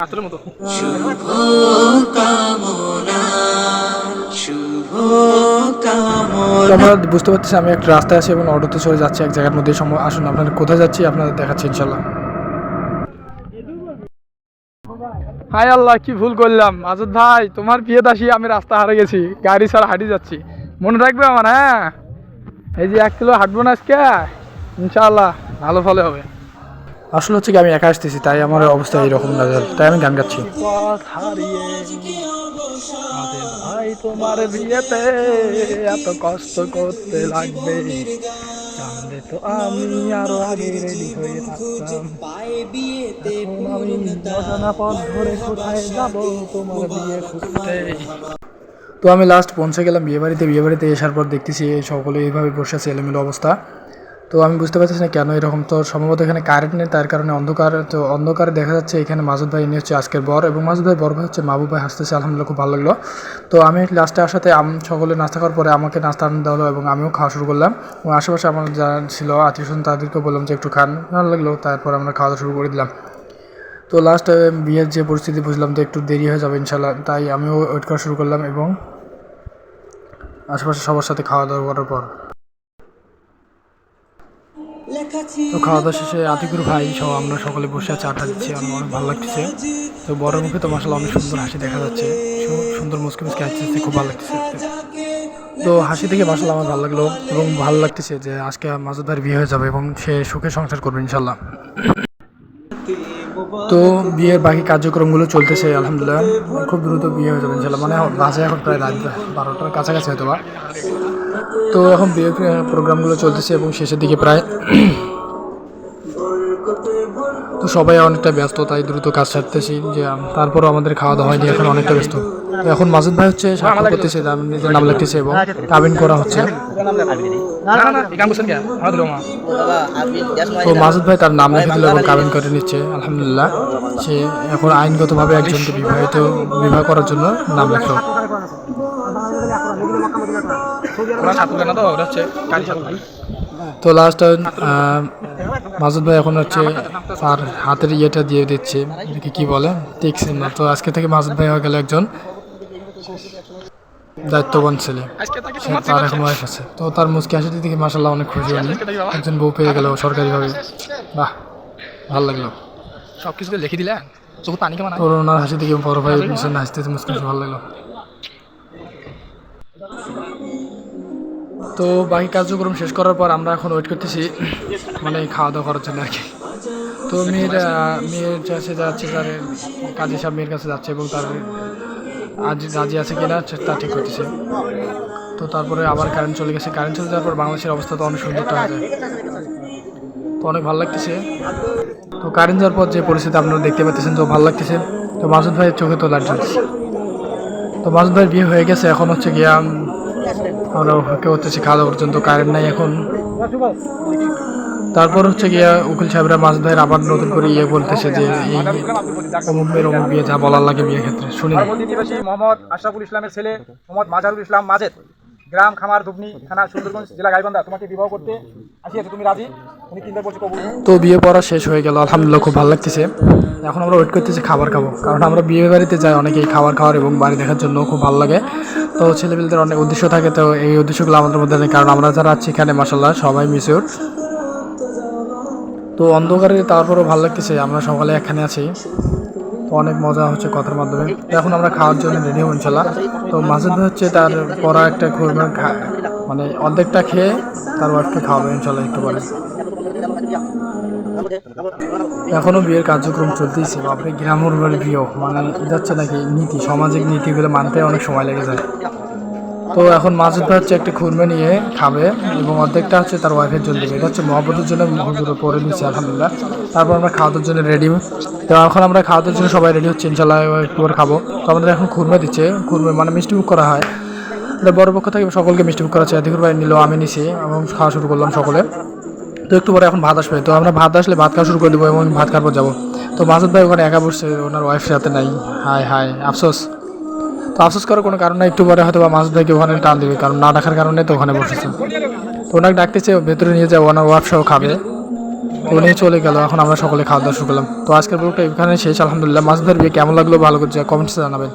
পাথরের মতো। আমরা বুঝতে পারতেছি আমি একটা রাস্তায় আছি এবং অটোতে চলে যাচ্ছি এক জায়গার মধ্যে। সময় আসুন আপনারা কোথায় যাচ্ছি আপনাদের দেখাচ্ছি ইনশাল্লাহ হাই আল্লাহ কি ভুল করলাম। আজাদ ভাই তোমার বিয়ে দাসি আমি রাস্তা হারে গেছি। গাড়ি ছাড়া হাঁটিয়ে যাচ্ছি। মনে রাখবে আমার হ্যাঁ? এই যে এক কিলো হাঁটবো না আজকে ইনশাআল্লাহ ভালো ফলে হবে। আসলে হচ্ছে কি আমি একা আসতেছি, তাই আমার অবস্থা এইরকম রেজাল্ট তাই আমি গান গাচ্ছি। ভাই তোমার বিয়েতে এত কষ্ট করতে লাগবে। জানলে তো আমি আরও আগে রেডি হয়ে থাকতাম। বিয়ে তো আমি লাস্ট পৌঁছে গেলাম বিয়েবাড়িতে বিয়েবাড়িতে আসার পর দেখতেছি সকলে এইভাবে বসে আছে, এলোমেলো অবস্থা। তো আমি বুঝতে পারতেছি না কেন এরকম তো সম্ভবত এখানে কারেন্ট নেই, তার কারণে অন্ধকার, তো অন্ধকারে দেখা যাচ্ছে এখানে মাজুদ ভাই ইনি হচ্ছে আজকের বর এবং মাজুদ ভাই বর হচ্ছে মাহবুব ভাই, হাসতেছে, আলহামদুলিল্লাহ খুব ভালো লাগল। তো আমি লাস্টে আসাতে আম সকলে নাস্তা করার পরে আমাকে নাস্তা আনন্দ হলো এবং আমিও খাওয়া শুরু করলাম। এবং আশেপাশে আমার যারা ছিল আত্মীয় স্বজন তাদেরকে বললাম যে একটু খান, ভালো লাগল, তারপর আমরা খাওয়া দাওয়া শুরু করে দিলাম। তো লাস্ট বিয়ের যে পরিস্থিতি বুঝলাম তো একটু দেরি হয়ে যাবে ইনশাল্লাহ তাই আমিও ওয়েট করা শুরু করলাম এবং আশেপাশে সবার সাথে খাওয়া দাওয়া করার পর। তো খাওয়া দাওয়া শেষে আতিকুর ভাই সহ আমরা সকলে বসে আছি আড্ডা দিচ্ছি আমার অনেক ভালো লাগতেছে। তো বড় মুখে তো মাসাল অনেক সুন্দর হাসি দেখা যাচ্ছে। সুন্দর মুসকে মুসকে হাসতেছে, খুব ভালো লাগতেছে তো হাসি থেকে মাসাল আমার ভালো লাগল এবং ভালো লাগতেছে যে আজকে ভাইয়ের বিয়ে হয়ে যাবে এবং সে সুখে সংসার করবে ইনশাল্লাহ তো বিয়ের বাকি কার্যক্রমগুলো চলতেছে, আলহামদুলিল্লাহ। খুব দ্রুত বিয়ে হয়ে যাবে ইনশাল্লাহ মানে বাসে এখন প্রায় রাত বারোটার কাছাকাছি হয়তো বা তো এখন বিয়ের প্রোগ্রামগুলো চলতেছে এবং শেষের দিকে প্রায় তো সবাই অনেকটা ব্যস্ত, তাই দ্রুত কাজ সারতেছি, যে তারপরও আমাদের খাওয়া দাওয়া হয়নি, এখন অনেকটা ব্যস্ত। এখন মাসুদ ভাই হচ্ছে স্বাক্ষর করতেছে নিজের নাম লিখতেছে এবং কাবিন করা হচ্ছে। তো মাসুদ ভাই তার নাম লিখে দিল এবং কাবিন করে নিচ্ছে, আলহামদুলিল্লাহ। সে এখন আইনগতভাবে একজনকে বিবাহিত, বিবাহ করার জন্য নাম লেখলো। তো লাস্ট মাসুদ ভাই এখন হচ্ছে তার হাতের ইয়েটা দিয়ে দিচ্ছে। এটাকে কি বলে? টেকছেন না। তো আজকে থেকে মাসুদ ভাই হয়ে গেল একজন দায়িত্ববান ছেলে। তার এখন ওয়াইফ আছে। তো তার মুসকি হাসিতে দেখে মাসাল্লাহ অনেক খুশি হলেন একজন বউ পেয়ে গেল সরকারিভাবে। বাহ ভালো লাগল। সব কিছু লিখে দিলে? চোখ পানি কেমন তোর ওনার হাসি দেখে বড় ভাই মিশন হাসতে মুসকি ভালো লাগল। তো বাকি কার্যক্রম শেষ করার পর আমরা এখন ওয়েট করতেছি মানে খাওয়া দাওয়া করার জন্য আর কি। তো মেয়ের মেয়ের কাছে যাচ্ছে, তার কাজী সাহেব মেয়ের কাছে যাচ্ছে এবং তার আজ রাজি আছে কিনা তা ঠিক করতেছে। তো তারপরে আবার কারেন্ট চলে গেছে। কারেন্ট চলে যাওয়ার পর বাংলাদেশের অবস্থা তো অনেক সুন্দর হয়ে যায়। তো অনেক ভালো লাগতেছে। তো কারেন্ট যাওয়ার পর যে পরিস্থিতি আপনারা দেখতে পাচ্ছেন, তো ভালো লাগতেছে। তো মাসুদ ভাইয়ের চোখে তো লাইট তো মাসুদ ভাইয়ের বিয়ে হয়ে গেছে, এখন হচ্ছে গিয়া আমরা খাওয়া পর্যন্ত কারেন্ট নাই এখন। তারপর হচ্ছে গিয়া উকিল সাহেবরা মাছ আবার নতুন করে ইয়ে বলতেছে যে এই অমুকের অমুক বিয়ে যা বলার লাগে বিয়ের ক্ষেত্রে। শুনি। মোহাম্মদ আশরাফুল ইসলামের ছেলে মোহাম্মদ মাজারুল ইসলাম মাজেদ। গ্রাম খামার ধুবনি থানা সুন্দরগঞ্জ, জেলা গাইবান্ধা। তোমাকে বিবাহ করতে আসিয়াছে। তুমি রাজি? তো বিয়ে পড়া শেষ হয়ে গেল, আলহামদুলিল্লাহ খুব ভালো লাগতেছে। এখন আমরা ওয়েট করতেছি খাবার খাব, কারণ আমরা বিয়ে বাড়িতে যাই, অনেকেই খাবার খাওয়ার এবং বাড়ি দেখার জন্য খুব ভালো লাগে। তো ছেলেমেয়েদের অনেক উদ্দেশ্য থাকে, তো এই উদ্দেশ্যগুলো আমাদের মধ্যে নেই, কারণ আমরা যারা আছি এখানে মাসাল্লাহ সবাই মিশিওর তো অন্ধকারে তারপরেও ভালো লাগতেছে, আমরা সকালে এখানে আছি। তো অনেক মজা হচ্ছে কথার মাধ্যমে। এখন আমরা খাওয়ার জন্য রেডি হব ইনশাল্লাহ তো মাসুদ হচ্ছে তার পড়া একটা খুবই খা- মানে অর্ধেকটা খেয়ে তার ওয়াইফকে খাওয়াবে ইনশাল্লাহ একটু পরে। এখনও বিয়ের কার্যক্রম চলতেইছে। বাপরে গ্রামের বাড়ি বিয়ে মানে হচ্ছে নাকি নীতি, সামাজিক নীতিগুলো মানতে অনেক সময় লেগে যায়। তো এখন মাসুদ ভাই হচ্ছে একটা খুরমে নিয়ে খাবে এবং অর্ধেকটা হচ্ছে তার ওয়াইফের জন্য দেবে। এটা হচ্ছে মহব্বতের জন্য হুজুরে পরে নিচ্ছে, আলহামদুলিল্লাহ। তারপর আমরা খাওয়া দাওয়ার জন্য রেডি তো এখন আমরা খাওয়া দাওয়ার জন্য সবাই রেডি হচ্ছে ইনশাল্লাহ একটু খাব। তো আমাদের এখন খুরমে দিচ্ছে, খুরমে মানে মিষ্টি মুখ করা হয়। বড় পক্ষ থেকে সকলকে মিষ্টি মুখ করা হচ্ছে। আদিকুর ভাই নিল, আমি নিছি, এবং খাওয়া শুরু করলাম সকলে। তো একটু পরে এখন ভাত আসবে। তো আমরা ভাত আসলে ভাত খাওয়া শুরু করে দেবো এবং ভাত খাওয়ার পর যাব। তো মাসুদ ভাই ওখানে একা বসছে, ওনার ওয়াইফ সাথে নাই। হাই হাই আফসোস। তো আফসোস করার কোনো কারণ নাই, একটু পরে হয়তো বা মাসুদ ভাইকে ওখানে টান দেবে, কারণ না ডাকার কারণে তো ওখানে বসেছে। তো ওনাকে ডাকতেছে, ভেতরে নিয়ে যাও, ওনার ওয়াইফ সহ খাবে। উনি চলে গেল, এখন আমরা সকলে খাওয়া দাওয়া শুরু করলাম। তো আজকের ব্লগটা এখানে শেষ, আলহামদুলিল্লাহ। মাছদের বিয়ে কেমন লাগল ভালো করে কমেন্টসে জানাবেন।